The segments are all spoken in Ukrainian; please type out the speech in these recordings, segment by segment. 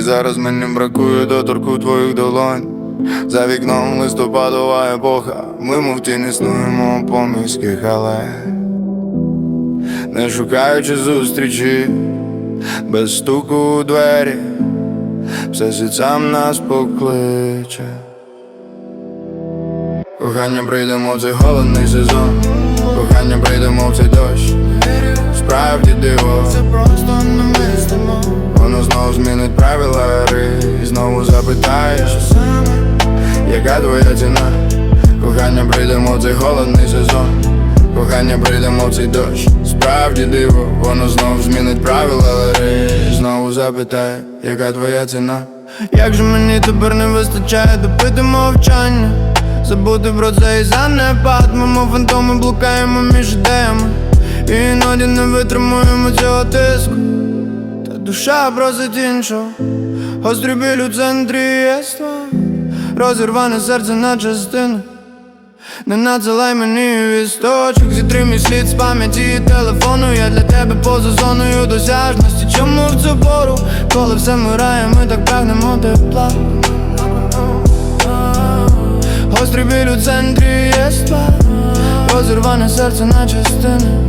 зараз мені бракує доторку твоїх долонь. За вікном листопадова епоха, ми мов тіні снуємо по міських алеях Не шукаючи зустрічі, без стуку у двері, все сам нас покличе. Кохання прийдемо в цей холодний сезон, кохання прийдемо в цей дощ. Справді диво, змінить правила гри. І знову запитаєш, яка твоя ціна? Кохання прийдемо в цей холодний сезон, кохання прийдемо в цей дощ. Справді диво, воно знову змінить правила гри. І знову запитає, яка твоя ціна? Як же мені тепер не вистачає допити мовчання? Забути про цей занепад. Ми мов фантоми блукаємо між ідеями. І іноді не витримуємо цього тиску душа просить іншого Гострий біль центрі єства Розірване серце на частини не надсилай мені вісточок. Зітри мій слід з пам'яті телефону. Я для тебе поза зоною досяжності. Чому в цю пору, коли все вмирає, ми так прагнемо тепла? Гострий біль у центрі єства Розірване серце на частини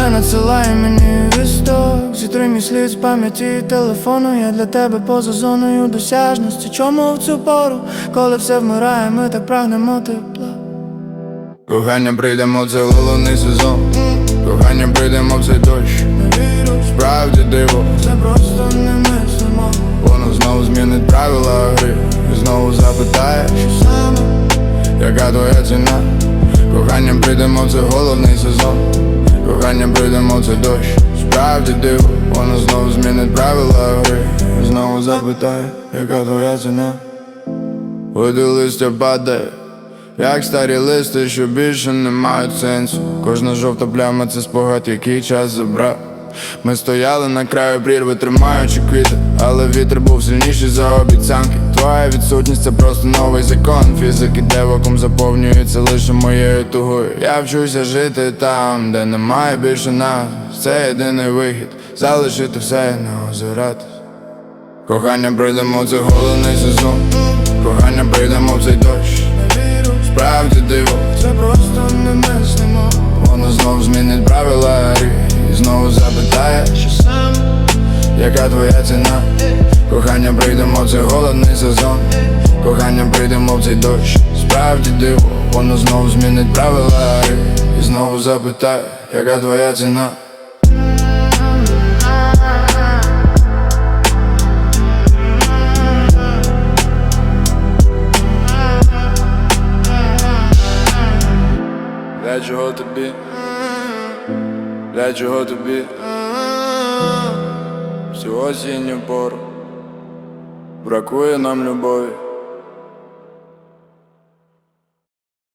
Не надсилай мені вісток Зітри мій слід з пам'яті телефону. Я для тебе поза зоною досяжності. Чому в цю пору, коли все вмирає, ми так прагнемо тепла? Кохання прийдемо в цей сезон. Кохання прийдемо в цей дощ. Справді диво, це просто не мислимо Воно знову змінить правила гри. І знову запитає, що саме, яка твоя ціна? Кохання прийдемо в цей головний сезон. Кохання прийдемо в цей дощ Справді див Вона знову змінить правила гри знову запитає, яка твоя ціна Води листя падає, як старі листи, що більше не мають сенсу. Кожна жовта пляма це спогад, який час забрав. Ми стояли на краю прірви, тримаючи квіти, але вітер був сильніший за обіцянки. Твоя відсутність це просто новий закон фізики, де вакуум заповнюється лише моєю тугою. Я вчуся жити там, де немає більше нас. Це єдиний вихід, залишити все і не озиратись. Кохання прийдемо в цей головний сезон Кохання прийдемо в цей дощ Справді диво, це просто не мислимо Воно знову змінить правила яка твоя ціна? Кохання прийдемо в цей голодний сезон. Кохання прийдемо в цей дощ. Справді диво, воно знову змінить правила І знову запитає, яка твоя ціна? Для чого тобі? Для чого тобі? Всю осінню пору Бракує нам любові